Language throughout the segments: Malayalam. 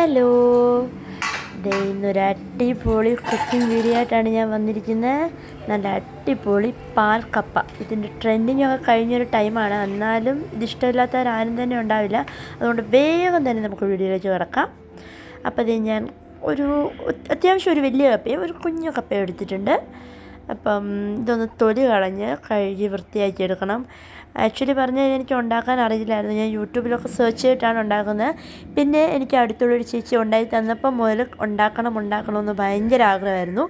ഹലോ. ദേ ഇന്നൊരു അടിപൊളി കുക്കിംഗ് വീഡിയോ ആയിട്ടാണ് ഞാൻ വന്നിരിക്കുന്നത് നല്ല അടിപൊളി കപ്പ. ഇതിന്റെ ട്രെൻഡിങ് ഒക്കെ കഴിഞ്ഞൊരു ടൈമാണ് എന്നാലും ഇത് ഇഷ്ടമില്ലാത്തവരാരും തന്നെ ഉണ്ടാവില്ല. അതുകൊണ്ട് വേഗം തന്നെ നമുക്ക് വീഡിയോയിലേക്ക് കിടക്കാം. അപ്പോൾ ഇത് ഞാൻ ഒരു അത്യാവശ്യം ഒരു വലിയ കപ്പയും ഒരു കുഞ്ഞു കപ്പയും എടുത്തിട്ടുണ്ട്. അപ്പം ഇതൊന്ന് തൊലി കളഞ്ഞ് കഴുകി വൃത്തിയാക്കി എടുക്കണം. ആക്ച്വലി പറഞ്ഞാൽ എനിക്ക് ഉണ്ടാക്കാൻ അറിയില്ലായിരുന്നു. ഞാൻ യൂട്യൂബിലൊക്കെ സെർച്ച് ചെയ്തിട്ടാണ് ഉണ്ടാക്കുന്നത്. പിന്നെ എനിക്ക് അടുത്തുള്ളൊരു ചേച്ചി ഉണ്ടായി തന്നപ്പോൾ മുതൽ ഉണ്ടാക്കണം ഉണ്ടാക്കണമെന്ന് ഭയങ്കര ആഗ്രഹമായിരുന്നു.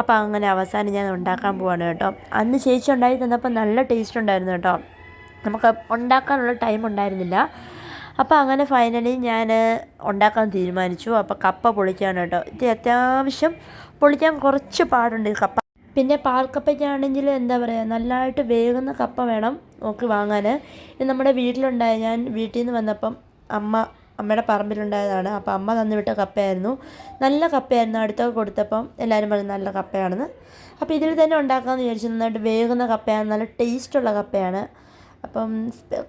അപ്പോൾ അങ്ങനെ അവസാനം ഞാൻ ഉണ്ടാക്കാൻ പോവാണ് കേട്ടോ. അന്ന് ചേച്ചി ഉണ്ടായി തന്നപ്പോൾ നല്ല ടേസ്റ്റ് ഉണ്ടായിരുന്നു കേട്ടോ. നമുക്ക് ഉണ്ടാക്കാനുള്ള ടൈം ഉണ്ടായിരുന്നില്ല. അപ്പോൾ അങ്ങനെ ഫൈനലി ഞാൻ ഉണ്ടാക്കാൻ തീരുമാനിച്ചു. അപ്പോൾ കപ്പ പൊളിക്കാണ് കേട്ടോ. ഇത് അത്യാവശ്യം പൊളിക്കാൻ കുറച്ച് പാടുണ്ട്. കപ്പ പിന്നെ പാൽക്കപ്പയ്ക്കാണെങ്കിൽ എന്താ പറയുക നല്ലതായിട്ട് വേകുന്ന കപ്പ വേണം നോക്കി വാങ്ങാൻ ഇത് നമ്മുടെ വീട്ടിലുണ്ടായ ഞാൻ വീട്ടിൽ നിന്ന് വന്നപ്പം അമ്മ അമ്മയുടെ പറമ്പിലുണ്ടായതാണ്. അപ്പോൾ അമ്മ തന്നുവിട്ട കപ്പയായിരുന്നു. നല്ല കപ്പയായിരുന്നു. അടുത്തൊക്കെ കൊടുത്തപ്പം എല്ലാവരും പറഞ്ഞു നല്ല കപ്പയാണെന്ന്. അപ്പോൾ ഇതിൽ തന്നെ ഉണ്ടാക്കാമെന്ന് വിചാരിച്ചു. നന്നായിട്ട് വേകുന്ന കപ്പയാണ്. നല്ല ടേസ്റ്റുള്ള കപ്പയാണ്. അപ്പം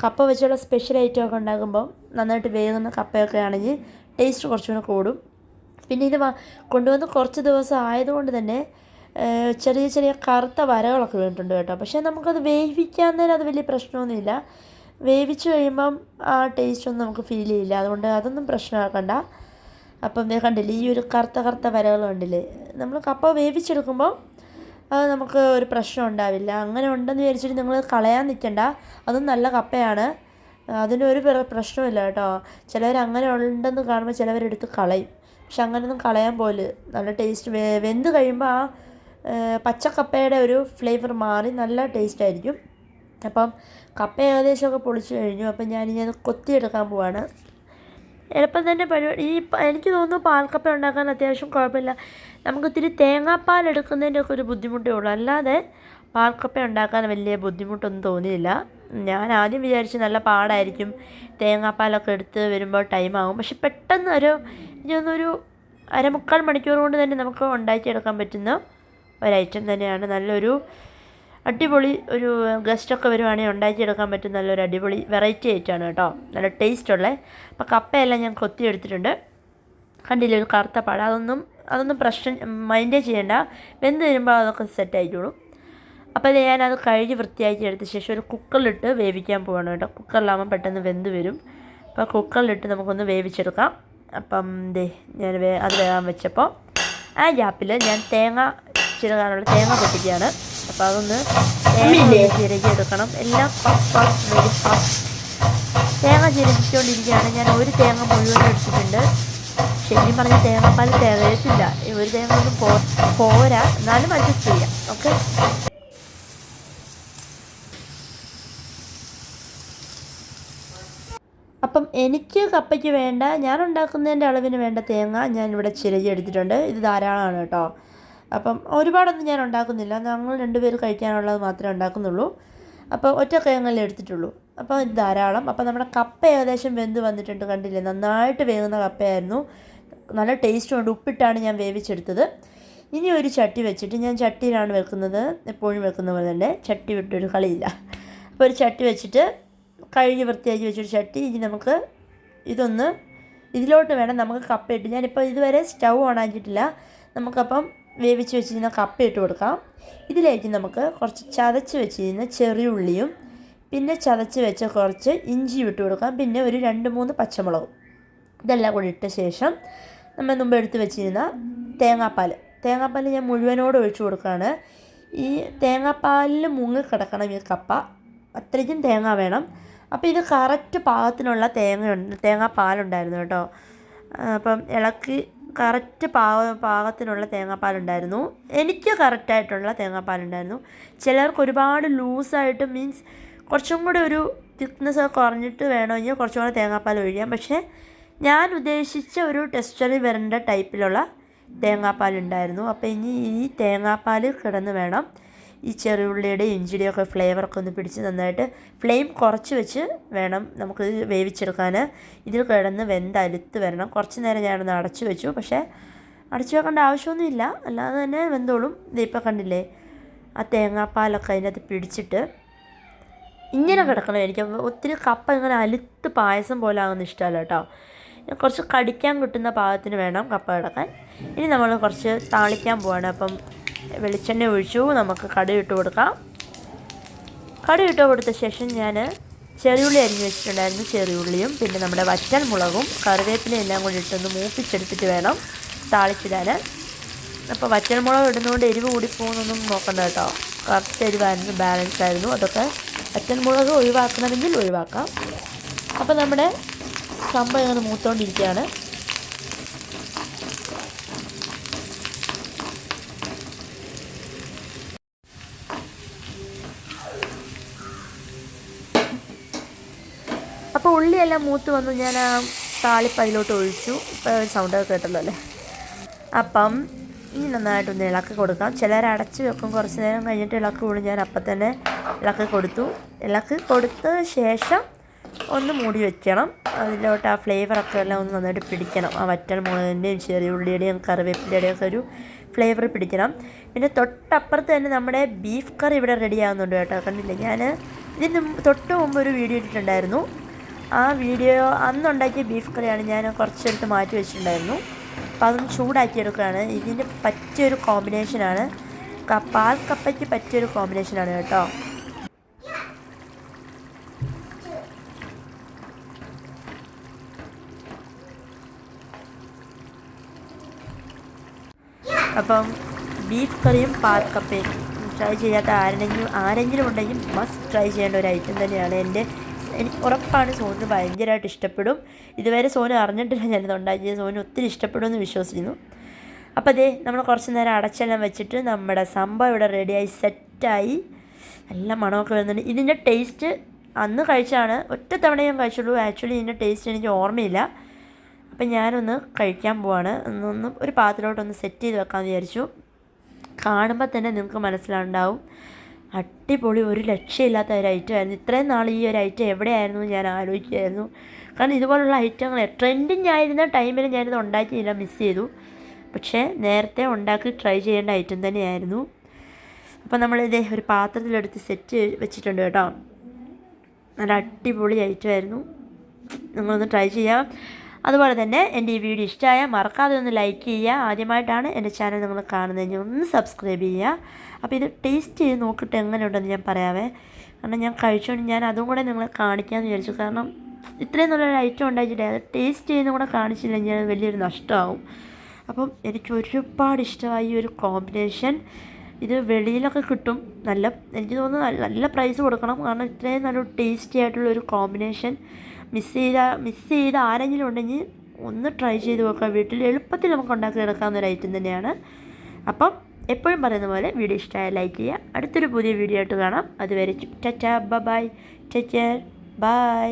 കപ്പ വെച്ചുള്ള സ്പെഷ്യൽ ഐറ്റം ഒക്കെ ഉണ്ടാക്കുമ്പോൾ നന്നായിട്ട് വേകുന്ന കപ്പയൊക്കെ ആണെങ്കിൽ ടേസ്റ്റ് കുറച്ചുകൂടെ കൂടും. പിന്നെ ഇത് കൊണ്ടുവന്ന് കുറച്ച് ദിവസം ആയതുകൊണ്ട് തന്നെ ചെറിയ ചെറിയ കറുത്ത വരകളൊക്കെ വീണിട്ടുണ്ട് കേട്ടോ. പക്ഷേ നമുക്കത് വേവിക്കാൻ നേരം അത് വലിയ പ്രശ്നമൊന്നുമില്ല. വേവിച്ച് കഴിയുമ്പം ആ ടേസ്റ്റ് ഒന്നും നമുക്ക് ഫീൽ ചെയ്യില്ല. അതുകൊണ്ട് അതൊന്നും പ്രശ്നമാക്കണ്ട. അപ്പം ദേ കണ്ടില്ലേ ഈ ഒരു കറുത്ത കറുത്ത വരകൾ കണ്ടില്ലേ? നമ്മൾ കപ്പ വേവിച്ചെടുക്കുമ്പോൾ അത് നമുക്ക് ഒരു പ്രശ്നം ഉണ്ടാവില്ല. അങ്ങനെ ഉണ്ടെന്ന് വിചാരിച്ചിട്ട് നിങ്ങൾ കളയാൻ നിൽക്കണ്ട. അതും നല്ല കപ്പയാണ്. അതിനൊരു പ്രശ്നമില്ല കേട്ടോ. ചിലവർ അങ്ങനെ ഉണ്ടെന്ന് കാണുമ്പോൾ ചിലവരെടുത്ത് കളയും. പക്ഷെ അങ്ങനെയൊന്നും കളയാൻ പോലെ നല്ല ടേസ്റ്റ് വെന്ത് കഴിയുമ്പോൾ ആ പച്ചക്കപ്പയുടെ ഒരു ഫ്ലേവർ മാറി നല്ല ടേസ്റ്റ് ആയിരിക്കും അപ്പം കപ്പ ഏകദേശമൊക്കെ പൊളിച്ചു കഴിഞ്ഞു. അപ്പം ഞാനിനി അത് കൊത്തിയെടുക്കാൻ പോവാണ്. എളുപ്പം തന്നെ പരിപാടി. ഈ എനിക്ക് തോന്നുന്നു പാൽക്കപ്പ ഉണ്ടാക്കാൻ അത്യാവശ്യം കുഴപ്പമില്ല. നമുക്ക് ഇത്തിരി തേങ്ങാപ്പാൽ എടുക്കുന്നതിന്റെ ഒക്കെ ഒരു ബുദ്ധിമുട്ടേ ഉള്ളൂ. അല്ലാതെ പാൽക്കപ്പ ഉണ്ടാക്കാൻ വലിയ ബുദ്ധിമുട്ടൊന്നും തോന്നിയില്ല. ഞാൻ ആദ്യം വിചാരിച്ചു നല്ല പാടായിരിക്കും. തേങ്ങാപ്പാലൊക്കെ എടുത്ത് വരുമ്പോൾ ടൈമാകും പക്ഷെ പെട്ടെന്ന് ഒരു ഇനിയൊന്നൊരു അരമുക്കാൽ മണിക്കൂർ കൊണ്ട് തന്നെ നമുക്ക് ഉണ്ടാക്കിയെടുക്കാൻ പറ്റുന്ന ഒരൈറ്റം തന്നെയാണ്. നല്ലൊരു അടിപൊളി ഒരു ഗസ്റ്റൊക്കെ വരുവാണെങ്കിൽ ഉണ്ടാക്കിയെടുക്കാൻ പറ്റും നല്ലൊരു അടിപൊളി വെറൈറ്റി ആയിട്ടാണ് കേട്ടോ. നല്ല ടേസ്റ്റുള്ള. അപ്പോൾ കപ്പയെല്ലാം ഞാൻ കൊത്തിയെടുത്തിട്ടുണ്ട് കണ്ടില്ല ഒരു കറുത്ത പാട അതൊന്നും അതൊന്നും പ്രശ്നം മൈൻഡേ ചെയ്യേണ്ട. വെന്ത് വരുമ്പോൾ അതൊക്കെ സെറ്റ് ആയിക്കോളും. അപ്പോൾ ഞാനത് കഴുകി വൃത്തിയാക്കി എടുത്ത ശേഷം ഒരു കുക്കറിലിട്ട് വേവിക്കാൻ പോവാണ് കേട്ടോ. കുക്കറിലാകുമ്പോൾ പെട്ടെന്ന് വെന്ത് വരും. അപ്പോൾ കുക്കറിലിട്ട് നമുക്കൊന്ന് വേവിച്ചെടുക്കാം. അപ്പം ദേ ഞാൻ അത് വേകാൻ വെച്ചപ്പോൾ ആ ഗ്യാപ്പിൽ ഞാൻ തേങ്ങ ചിരകാനുള്ള തേങ്ങ പൊട്ടിക്കുകയാണ്. അപ്പോൾ അതൊന്ന് തേങ്ങ ചിരകി എടുക്കണം എല്ലാം ഫാസ്റ്റ് വെരി ഫാസ്റ്റ് തേങ്ങ ചിരകിച്ചുകൊണ്ടിരിക്കുകയാണ് ഞാൻ ഒരു തേങ്ങ മുഴുവൻ എടുത്തിട്ടുണ്ട്. ശരിക്കും പറഞ്ഞ തേങ്ങാപ്പാൽ തികയത്തില്ല. ഒരു തേങ്ങ ഒന്നും പോ പോരാ. എന്നാലും അഡ്ജസ്റ്റ് ചെയ്യാം. ഓക്കെ അപ്പം എനിക്ക് കപ്പയ്ക്ക് വേണ്ട ഞാൻ ഉണ്ടാക്കുന്നതിന്റെ അളവിന് വേണ്ട തേങ്ങ ഞാൻ ഇവിടെ ചിരകി എടുത്തിട്ടുണ്ട് ഇത് ധാരാളമാണ് കേട്ടോ. അപ്പം ഒരുപാടൊന്നും ഞാൻ ഉണ്ടാക്കുന്നില്ല. ഞങ്ങൾ രണ്ടുപേർ കഴിക്കാനുള്ളത് മാത്രമേ ഉണ്ടാക്കുന്നുള്ളൂ. അപ്പോൾ ഒറ്റ കിഴങ്ങല്ലേ എടുത്തിട്ടുള്ളൂ. അപ്പോൾ ഇത് ധാരാളം. അപ്പോൾ നമ്മുടെ കപ്പ ഏകദേശം വെന്ത് വന്നിട്ടുണ്ട് കണ്ടില്ലേ? നന്നായിട്ട് വേകുന്ന കപ്പയായിരുന്നു. നല്ല ടേസ്റ്റും ഉണ്ട്. ഉപ്പിട്ടാണ് ഞാൻ വേവിച്ചെടുത്തത്. ഇനി ഒരു ചട്ടി വെച്ചിട്ട് ഞാൻ ചട്ടിയിലാണ് വെക്കുന്നത്. എപ്പോഴും വെക്കുന്ന പോലെ തന്നെ. ചട്ടി വിട്ടൊരു കളിയില്ല. അപ്പോൾ ഒരു ചട്ടി വെച്ചിട്ട് കഴുകി വൃത്തിയാക്കി വെച്ചൊരു ചട്ടി. ഇനി നമുക്ക് ഇതൊന്ന് ഇതിലോട്ട് വേണം. നമുക്ക് കപ്പയിട്ട് ഞാനിപ്പോൾ ഇതുവരെ സ്റ്റൗ ഓൺ ആക്കിയിട്ടില്ല. നമുക്കപ്പം വേവിച്ച് വെച്ചിരുന്ന കപ്പ ഇട്ട് കൊടുക്കാം. ഇതിലേക്ക് നമുക്ക് കുറച്ച് ചതച്ച് വെച്ചിരുന്ന ചെറിയ ഉള്ളിയും പിന്നെ ചതച്ച് വെച്ച കുറച്ച് ഇഞ്ചി ഇട്ട് കൊടുക്കാം. പിന്നെ ഒരു രണ്ട് മൂന്ന് പച്ചമുളകും. ഇതെല്ലാം കൂടി ഇട്ട ശേഷം നമ്മൾ മുമ്പ് എടുത്ത് വെച്ചിരുന്ന തേങ്ങാപ്പാൽ തേങ്ങാപ്പാൽ ഞാൻ മുഴുവനോട് ഒഴിച്ചു കൊടുക്കുകയാണ്. ഈ തേങ്ങാപ്പാലിൽ മുങ്ങിക്കിടക്കണം ഈ കപ്പ അത്രയ്ക്കും തേങ്ങ വേണം. അപ്പോൾ ഇത് കറക്റ്റ് പാകത്തിനുള്ള തേങ്ങയുണ്ട് തേങ്ങാപ്പാലുണ്ടായിരുന്നു കേട്ടോ. അപ്പം ഇളക്കി കറക്റ്റ് പാക പാകത്തിനുള്ള തേങ്ങാപ്പാലുണ്ടായിരുന്നു. എനിക്ക് കറക്റ്റായിട്ടുള്ള തേങ്ങാപ്പാലുണ്ടായിരുന്നു. ചിലർക്ക് ഒരുപാട് ലൂസായിട്ട് മീൻസ് കുറച്ചും കൂടെ ഒരു തിക്നെസ് ഒക്കെ കുറഞ്ഞിട്ട് വേണമെങ്കിൽ കുറച്ചും കൂടെ തേങ്ങാപ്പാൽ ഒഴിക്കാം. പക്ഷേ ഞാൻ ഉദ്ദേശിച്ച ഒരു ടെക്സ്ചറിൽ വരേണ്ട ടൈപ്പിലുള്ള തേങ്ങാപ്പാലുണ്ടായിരുന്നു. അപ്പോൾ ഇനി ഈ തേങ്ങാപ്പാൽ കിടന്ന് വേണം. ഈ ചെറിയുള്ളിയുടെ ഇഞ്ചിയുടെ ഒക്കെ ഫ്ലേവറൊക്കെ ഒന്ന് പിടിച്ച് നന്നായിട്ട് ഫ്ലെയിം കുറച്ച് വെച്ച് വേണം നമുക്ക് വേവിച്ചെടുക്കാൻ. ഇതിൽ കിടന്ന് വെന്ത് അലുത്ത് വരണം. കുറച്ച് നേരം ഞാനൊന്ന് അടച്ചു വെച്ചു. പക്ഷേ അടച്ചു വെക്കേണ്ട ആവശ്യമൊന്നുമില്ല. അല്ലാതെ തന്നെ വെന്തോളും. ഇതിപ്പോൾ കണ്ടില്ലേ ആ തേങ്ങാപ്പാലൊക്കെ അതിനകത്ത് പിടിച്ചിട്ട് ഇങ്ങനെ കിടക്കണം. എനിക്ക് ഒത്തിരി കപ്പ ഇങ്ങനെ അലുത്ത് പായസം പോലെ ആകുന്ന ഇഷ്ടമല്ല കേട്ടോ. കുറച്ച് കടിക്കാൻ കിട്ടുന്ന പാകത്തിന് വേണം കപ്പ കിടക്കാൻ. ഇനി നമ്മൾ കുറച്ച് താളിക്കാൻ പോവാണ്. അപ്പം വെളിച്ചെണ്ണ ഒഴിച്ചു. നമുക്ക് കടുക് ഇട്ട് കൊടുക്കാം. കടുക് ഇട്ട് കൊടുത്ത ശേഷം ഞാൻ ചെറിയുള്ളി അരിഞ്ഞ് വെച്ചിട്ടുണ്ടായിരുന്നു. ചെറിയുള്ളിയും പിന്നെ നമ്മുടെ വറ്റൽ മുളകും കറിവേപ്പിലയും എല്ലാം കൂടി ഇട്ടൊന്ന് മൂപ്പിച്ചെടുത്തിട്ട് വേണം താളിച്ചിടാൻ. അപ്പോൾ വറ്റൽ മുളക് ഇടുന്നതുകൊണ്ട് എരിവ് കൂടി പോകുന്നൊന്നും നോക്കണ്ട കേട്ടോ. കറക്റ്റ് എരിവായിരുന്നു ബാലൻസ് ആയിരുന്നു. അതൊക്കെ വറ്റൽ മുളക് ഒഴിവാക്കണമെങ്കിൽ ഒഴിവാക്കാം. അപ്പോൾ നമ്മുടെ സംഭവം ഇങ്ങനെ മൂത്തോണ്ടിരിക്കുകയാണ് അപ്പോൾ ഉള്ളിയെല്ലാം മൂത്ത് വന്നു. ഞാൻ ആ താളിപ്പ് അതിലോട്ട് ഒഴിച്ചു. ഇപ്പോൾ സൗണ്ടൊക്കെ കേട്ടല്ലോ അപ്പം ഇനി നന്നായിട്ടൊന്ന് ഇളക്കി കൊടുക്കാം. ചിലർ അടച്ച് വെക്കും. കുറച്ച് നേരം കഴിഞ്ഞിട്ട് ഇളക്കി കൂടും ഞാൻ അപ്പം തന്നെ ഇളക്കി കൊടുത്തു. ഇളക്കി കൊടുത്ത ശേഷം ഒന്ന് മൂടി വെക്കണം. അതിലോട്ട് ആ ഫ്ലേവറൊക്കെ എല്ലാം ഒന്ന് നന്നായിട്ട് പിടിക്കണം. ആ വറ്റൽ മുളകിന്റെയും ചെറിയ ഉള്ളിയുടെയും കറിവേപ്പിലയുടെയും ഒക്കെ ഒരു ഫ്ലേവർ പിടിക്കണം. പിന്നെ തൊട്ടപ്പുറത്ത് തന്നെ നമ്മുടെ ബീഫ് കറി ഇവിടെ റെഡി ആകുന്നുണ്ട് കേട്ടോ. കണ്ടില്ലേ? ഞാൻ ഇതിന് തൊട്ട് മുമ്പ് ഒരു വീഡിയോ ഇട്ടിട്ടുണ്ടായിരുന്നു. ആ വീഡിയോ അന്നുണ്ടാക്കിയ ബീഫ് കറിയാണ് ഞാൻ കുറച്ചെടുത്ത് മാറ്റി വെച്ചിട്ടുണ്ടായിരുന്നു. അപ്പോൾ അതൊന്ന് ചൂടാക്കിയെടുക്കുകയാണ്. ഇതിന് പറ്റിയൊരു കോമ്പിനേഷനാണ് പാൽ കപ്പയ്ക്ക് പറ്റിയൊരു കോമ്പിനേഷനാണ് കേട്ടോ. അപ്പം ബീഫ് കറിയും പാൽ കപ്പയും ട്രൈ ചെയ്യാത്ത ആരെങ്കിലും ആരെങ്കിലും ഉണ്ടെങ്കിൽ മസ്റ്റ് ട്രൈ ചെയ്യേണ്ട ഒരു ഐറ്റം തന്നെയാണ്. എന്റെ എനിക്ക് ഉറപ്പാണ് സോനു ഭയങ്കരമായിട്ട് ഇഷ്ടപ്പെടും. ഇതുവരെ സോനു അറിഞ്ഞിട്ടില്ല ഞാനിത് ഉണ്ടാക്കിയത്. സോനു ഒത്തിരി ഇഷ്ടപ്പെടുമെന്ന് വിശ്വസിക്കുന്നു. അപ്പോൾ അതേ നമ്മൾ കുറച്ച് നേരം അടച്ചെല്ലാം വെച്ചിട്ട് നമ്മുടെ സംഭവം ഇവിടെ റെഡിയായി സെറ്റായി നല്ല മണമൊക്കെ വരുന്നുണ്ട്. ഇതിന്റെ ടേസ്റ്റ് അന്ന് കഴിച്ചാണ് ഒറ്റ തവണ ഞാൻ കഴിച്ചുള്ളൂ. ആക്ച്വലി ഇതിന്റെ ടേസ്റ്റ് എനിക്ക് ഓർമ്മയില്ല. അപ്പം ഞാനൊന്ന് കഴിക്കാൻ പോവാണ്. ഒന്നൊന്ന് ഒരു പാത്രത്തിലോട്ടൊന്ന് സെറ്റ് ചെയ്ത് വെക്കാമെന്ന് വിചാരിച്ചു. കാണുമ്പോൾ തന്നെ നിങ്ങൾക്ക് മനസ്സിലുണ്ടാവും അടിപൊളി ഒരു ലക്ഷ്യമില്ലാത്ത ഒരു ഐറ്റം ആയിരുന്നു. ഇത്രയും നാൾ ഈ ഒരു ഐറ്റം എവിടെയായിരുന്നു ഞാൻ ആലോചിക്കുമായിരുന്നു കാരണം ഇതുപോലുള്ള ഐറ്റങ്ങൾ ട്രെൻഡിങ് ആയിരുന്ന ടൈമിൽ ഞാനിത് ഉണ്ടാക്കിയില്ല മിസ് ചെയ്തു. പക്ഷേ നേരത്തെ ഉണ്ടാക്കി ട്രൈ ചെയ്യേണ്ട ഐറ്റം തന്നെയായിരുന്നു. അപ്പോൾ നമ്മളിത് ഒരു പാത്രത്തിലെടുത്ത് സെറ്റ് വെച്ചിട്ടുണ്ട് കേട്ടോ. നല്ല അടിപൊളി ഐറ്റമായിരുന്നു നിങ്ങളൊന്ന് ട്രൈ ചെയ്യാം. അതുപോലെ തന്നെ എന്റെ ഈ വീഡിയോ ഇഷ്ടമായാൽ മറക്കാതെ ഒന്ന് ലൈക്ക് ചെയ്യുക. ആദ്യമായിട്ടാണ് എന്റെ ചാനൽ നിങ്ങൾ കാണുന്നതെങ്കിൽ ഒന്ന് സബ്സ്ക്രൈബ് ചെയ്യുക. അപ്പോൾ ഇത് ടേസ്റ്റ് ചെയ്ത് നോക്കിയിട്ട് എങ്ങനെയുണ്ടെന്ന് ഞാൻ പറയാവേ. കാരണം ഞാൻ കഴിച്ചുകൊണ്ട് ഞാൻ അതും കൂടെ നിങ്ങളെ കാണിക്കാമെന്ന് വിചാരിച്ചു. കാരണം ഇത്രയും നല്ലൊരു ഐറ്റം ഉണ്ടാക്കിയിട്ട് അത് ടേസ്റ്റ് ചെയ്യുന്ന കൂടെ കാണിച്ചില്ലെങ്കിൽ അത് വലിയൊരു നഷ്ടമാവും. അപ്പം എനിക്ക് ഒരുപാട് ഇഷ്ടമായി ഈ ഒരു കോമ്പിനേഷൻ ഇത് വെളിയിലൊക്കെ കിട്ടും. നല്ല എനിക്ക് തോന്നുന്നു നല്ല പ്രൈസ് കൊടുക്കണം. കാരണം ഇത്രയും നല്ലൊരു ടേസ്റ്റി ആയിട്ടുള്ള ഒരു കോമ്പിനേഷൻ മിസ് ചെയ്ത മിസ് ചെയ്ത ആരെങ്കിലും ഉണ്ടെങ്കിൽ ഒന്ന് ട്രൈ ചെയ്ത് നോക്കാം വീട്ടിൽ എളുപ്പത്തിൽ നമുക്ക് ഉണ്ടാക്കി എടുക്കാവുന്ന ഒരു ഐറ്റം തന്നെയാണ്. അപ്പം എപ്പോഴും പറയുന്ന പോലെ വീഡിയോ ഇഷ്ടമായ ലൈക്ക് ചെയ്യുക. അടുത്തൊരു പുതിയ വീഡിയോ ആയിട്ട് കാണാം. അതുവരെ tata bye take care bye